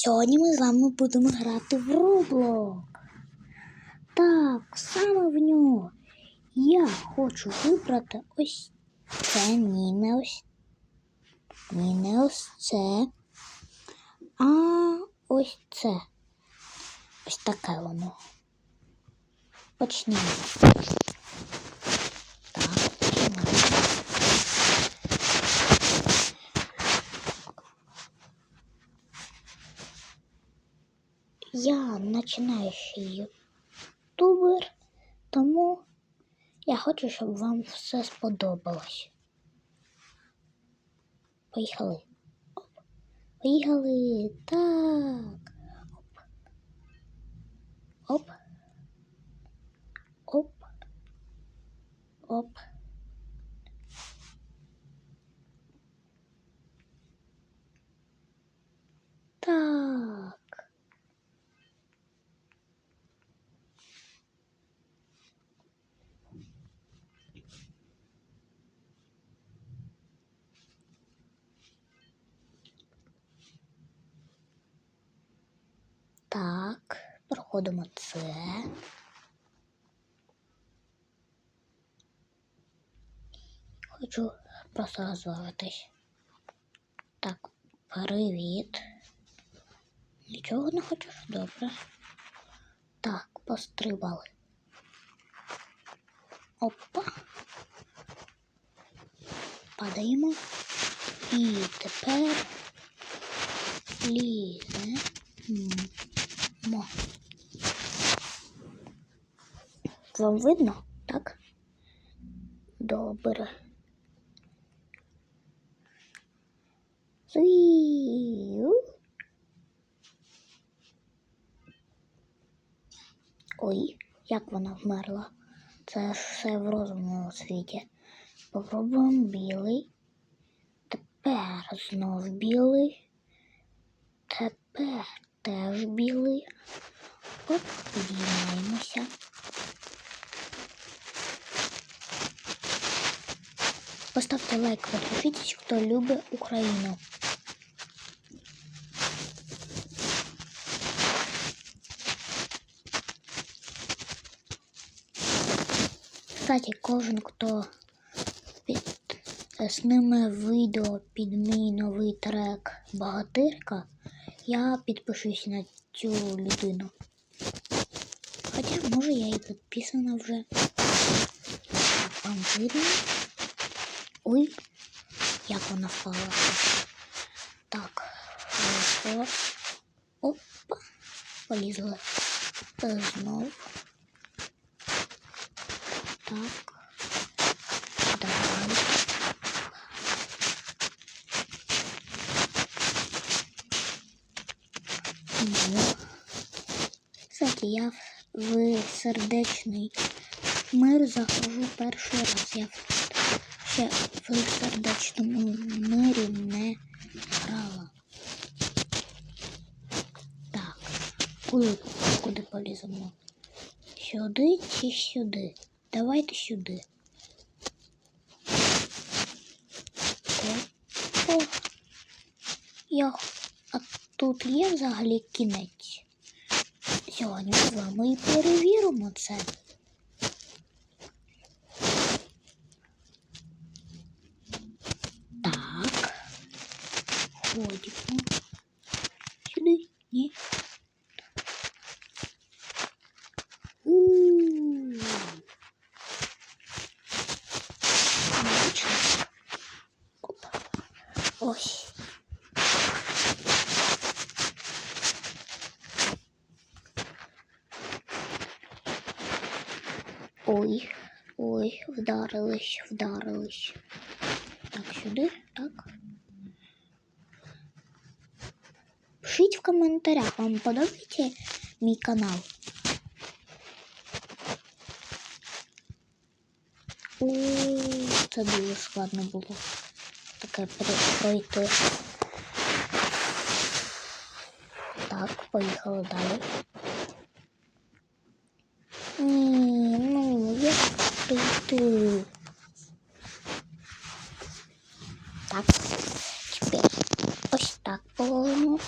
Сьогодні ми з вами будемо грати в Roblox. Так, саме в нього. Я хочу вибрати ось це, ні, ось. Ні, ось це. А ось це. Ось таке воно. Почнімо. Так, починаємо. Я починаючий ютубер, тому я хочу, щоб вам все сподобалось. Поїхали. Оп. Поїхали. Так. Оп. Оп. Оп. Оп. Так. Так, проходимо це. Хочу просто розвалитись. Так, привіт. Нічого не хочеш? Добре. Так, пострибали. Опа. Падаємо. І тепер ліземо. Вам видно? Так? Добре. Ой, як вона вмерла. Це все в розумному світі. Попробуємо білий. Тепер знов білий. Тепер теж білий. Оп, підіймаємося. Поставте лайк, підпишіться, хто любить Україну. Кстати, кожен, хто під, сниме відео під мій новий трек Багатирка, я підпишусь на цю людину. Хоча, може, я і підписана вже. Вам видно. Ой, як вона впала. Так, хорошо. Опа, полізла. Е, Знов. Так. Давай. Ну. Кстати, я в сердечний мир захожу перший раз. Я ще в сердечному мирі не грала. Так, куди, куди поліземо? Сюди чи сюди? Давайте сюди. О. Я... Тут є взагалі кінець. Сьогодні з вами і перевіримо це. Так. Ходимо. Сюди. Отлично. Ось. Ой, ой, вдарились, вдарились. Так, сюди, так. Пишіть в коментарях, вам подобається мій канал. О, це дуже складно було таке пройти. Так, поїхали далі. Ні, ну, як прийти? Так, тепер ось так положимо.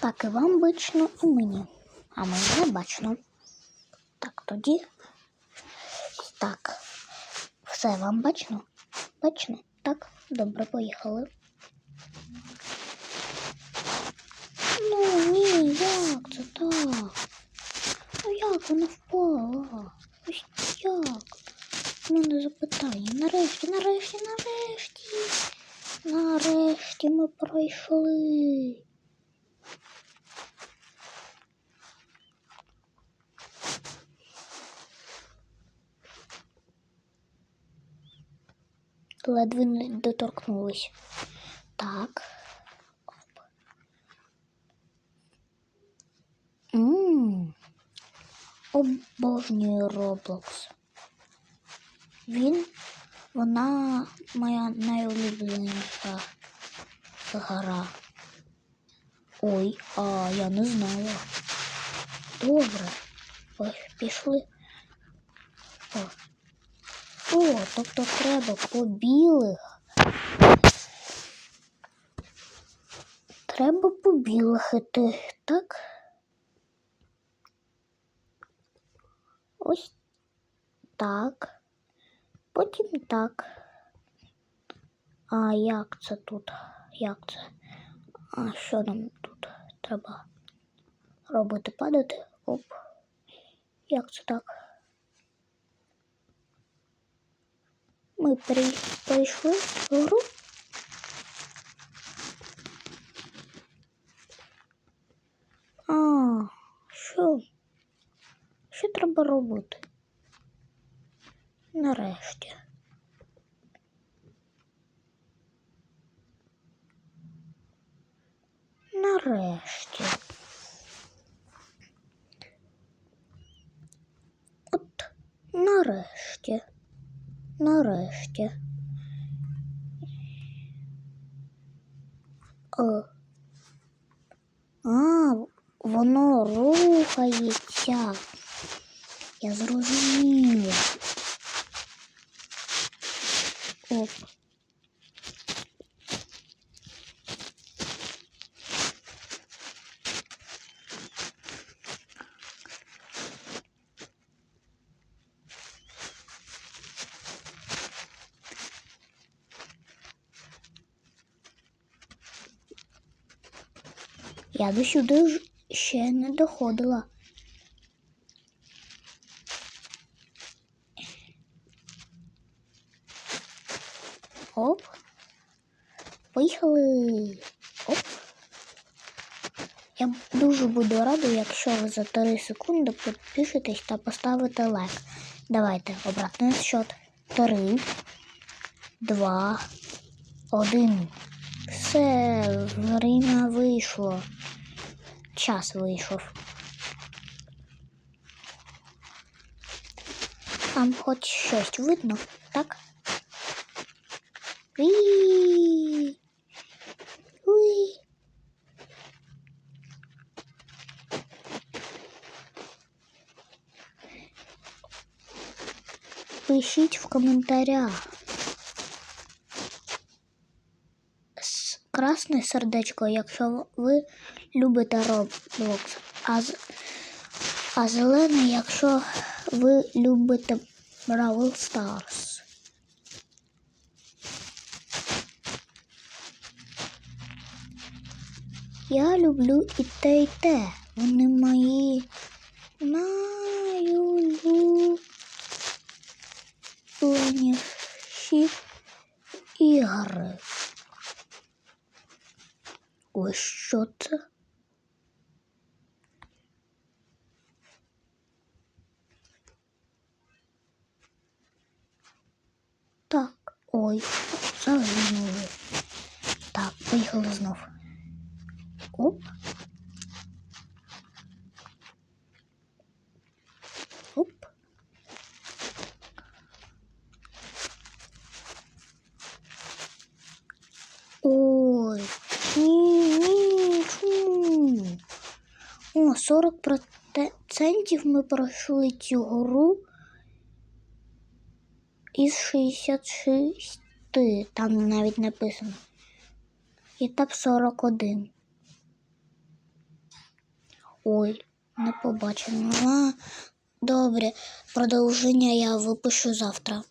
Так, і вам бачно, і мені. А мені не бачно. Так, тоді. Так. Все вам бачно? Бачно? Так, добре, поїхали. Ну ні, як це так? Ну як вона впала? Ось як? Мене запитання. Нарешті, нарешті, нарешті. Нарешті ми пройшли. Ледве не доторкнулись. Так. Ммм. Обожнюю Роблокс. Він, вона моя найулюбленіша гра. Ой, а я не знала. Добре. Ось пішли. О. О, тобто треба по білих. Треба по білих іти, так? Ось так. Потім так. А як це тут? Як це? А що нам тут треба робити? Падати? Оп. Як це так? Ми перейшли в гру. А, що? Що треба робити? Нарешті. Нарешті. От нарешті. Нарешті. О. А, воно рухається. Я зрозуміла. Оп. Я до сюди ще не доходила. Оп. Поїхали. Оп. Я дуже буду рада, якщо ви за 3 секунди підпишетесь та поставите лайк. Давайте обратний счет. 3, 2, 1. Все, время вийшло. Час вийшов. Там хоч щось видно, так? Уі! Уі! Пишіть в коментарях. Красне сердечко, якщо ви любите Roblox, а, а зелене, якщо ви любите Brawl Stars. Я люблю і те, і те. Вони мої найулюбленіші ігри. Ось що? Так, ой, загинули. Так, поїхали знов. Оп. 40% ми пройшли цю гру із 66. Там навіть написано. Етап 41. Ой, не побачила. А, добре, продовження я випишу завтра.